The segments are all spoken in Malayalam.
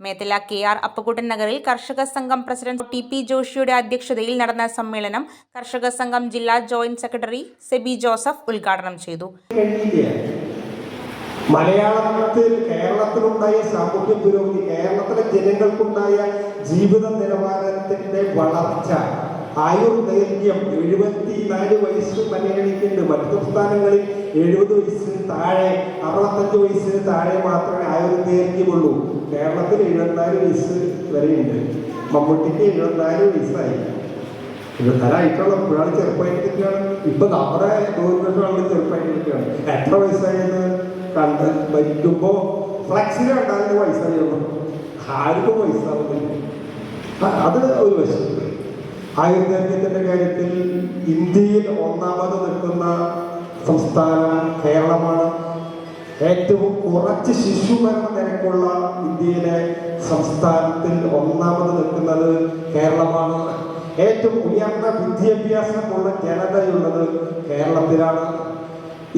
മേത്തല കെ ആർ അപ്പക്കുട്ടൻ നഗറിൽ കർഷക സംഘം പ്രസിഡന്റ് ടി പി ജോഷിയുടെ അധ്യക്ഷതയിൽ നടന്ന സമ്മേളനം കർഷക സംഘം ജില്ലാ ജോയിന്റ് സെക്രട്ടറി സെബി ജോസഫ് ഉദ്ഘാടനം ചെയ്തു. മലയാളത്തിൽ കേരളത്തിലുണ്ടായ സാമൂഹ്യ പുരോഗതി കേരളത്തിലെ ജനങ്ങൾക്കുണ്ടായ ജീവിത നിലവാരത്തിന്റെ വളർച്ച ആയുർദൈർഘ്യം എഴുപത്തിനാല് വയസ്സ് മലയാളിക്കുണ്ട് മറ്റു സംസ്ഥാനങ്ങളിൽ എഴുപത് വയസ്സിന് താഴെ അറുപത്തഞ്ച് വയസ്സിന് താഴെ മാത്രമേ ആയുർദൈർഘ്യമുള്ളൂ കേരളത്തിൽ എഴുപത്തിനാല് വയസ്സ് വരെയുണ്ട്. മമ്മൂട്ടിക്ക് എഴുപത്തിനാല് വയസ്സായി. ഇരുപത്താറായിട്ടുള്ള ഇപ്പോഴാണ് ചെറുപ്പമായിട്ടിരിക്കുകയാണ്. ഇപ്പൊ നമ്മുടെ ഗവൺമെന്റാണ് ചെറുപ്പമായിട്ടിരിക്കുകയാണ്. എത്ര വയസ്സായെന്ന് കണ്ട് മരിക്കുമ്പോ ഫ്ലക്സിൽ കണ്ടാലും വയസ്സായിരുന്നു ആർക്കും വയസ്സാവുന്നില്ല. അത് ഒരു വശം. ആയുർദൈർഘ്യത്തിന്റെ കാര്യത്തിൽ ഇന്ത്യയിൽ ഒന്നാമത് നിൽക്കുന്ന സംസ്ഥാനം കേരളമാണ്. ഏറ്റവും കുറച്ച് ശിശുമരണ നിരക്കുള്ള ഇന്ത്യയിലെ സംസ്ഥാനത്തിൽ ഒന്നാമത് നിൽക്കുന്നത് കേരളമാണ്. ഏറ്റവും ഉയർന്ന വിദ്യാഭ്യാസമുള്ള ജനതയുള്ളത് കേരളത്തിലാണ്.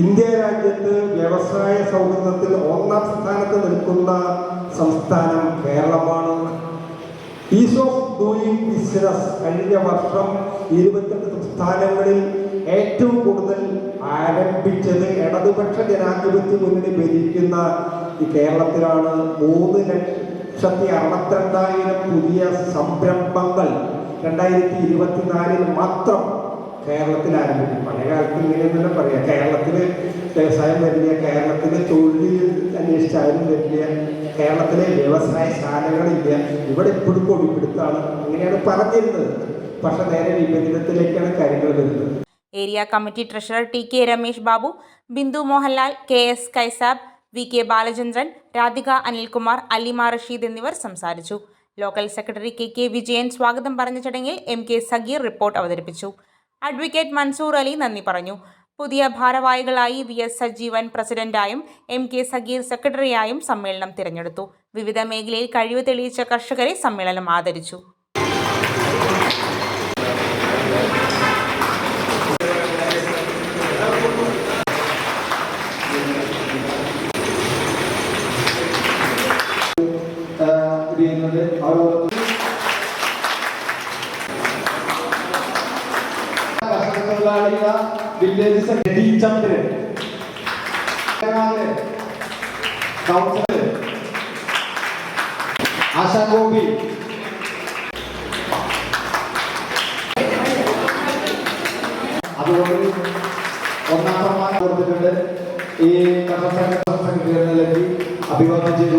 ഇന്ത്യ രാജ്യത്ത് വ്യവസായ സൗഹൃദത്തിൽ ഒന്നാം സ്ഥാനത്ത് നിൽക്കുന്ന സംസ്ഥാനം കേരളമാണ്. ഈസ് ഓഫ് ഡൂയിങ് ബിസിനസ് കഴിഞ്ഞ വർഷം ഇരുപത്തെട്ട് സംസ്ഥാനങ്ങളിൽ ആരംഭിച്ചത് ഇടതുപക്ഷ ജനാധിപത്യ മുന്നണി ഭരിക്കുന്ന ഈ കേരളത്തിലാണ് മൂന്ന് ലക്ഷത്തി അറുപത്തിരണ്ടായിരം പുതിയ സംരംഭങ്ങൾ രണ്ടായിരത്തി ഇരുപത്തിനാലിൽ മാത്രം കേരളത്തിൽ ആരംഭിക്കും പഴയ കാലത്ത് ഇങ്ങനെ തന്നെ പറയാം. കേരളത്തിൽ വ്യവസായം വരില്ല കേരളത്തിലെ തൊഴിൽ അന്വേഷിച്ചാലും വരില്ല കേരളത്തിലെ വ്യവസായ ശാലകളില്ല. ഇവിടെ ഇപ്പോഴും കൊടിപ്പിടുത്താണ് അങ്ങനെയാണ് പറഞ്ഞിരുന്നത്. പക്ഷെ നേരെ വിഭജനത്തിലേക്കാണ് കാര്യങ്ങൾ വരുന്നത്. Area committee treasurer T K Ramesh Babu Bindu Mohanlal K S Kaisab V K Balachandran Radhika Anilkumar Alima Rasheed എന്നിവർ സംസാരിച്ചു. Local secretary K K Vijayan സ്വാഗതം പറഞ്ഞ ചടങ്ങിൽ എം കെ സഗീർ റിപ്പോർട്ട് അവതരിപ്പിച്ചു. അഡ്വക്കേറ്റ് മൻസൂർ അലി നന്ദി പറഞ്ഞു. പുതിയ ഭാരവാഹികളായി വി എസ് സജീവൻ പ്രസിഡന്റായും എം കെ സഗീർ സെക്രട്ടറിയായും സമ്മേളനം തിരഞ്ഞെടുത്തു. വിവിധ മേഖലയിൽ കഴിവ് തെളിയിച്ച കർഷകരെ സമ്മേളനം ആദരിച്ചു. ഇത് ചെയ്യുന്നത് അവർ കർഷകത്തൊഴിലാളിക village secretary Chandran councillor Asha Gopi അതുകൊണ്ട് ഒന്നാം സമ്മാനം കൊടുത്തിട്ടുണ്ട്. ഈ കർഷക സംഘ സെക്രട്ടറി എന്ന അഭിവാദ്യം ചെയ്തു.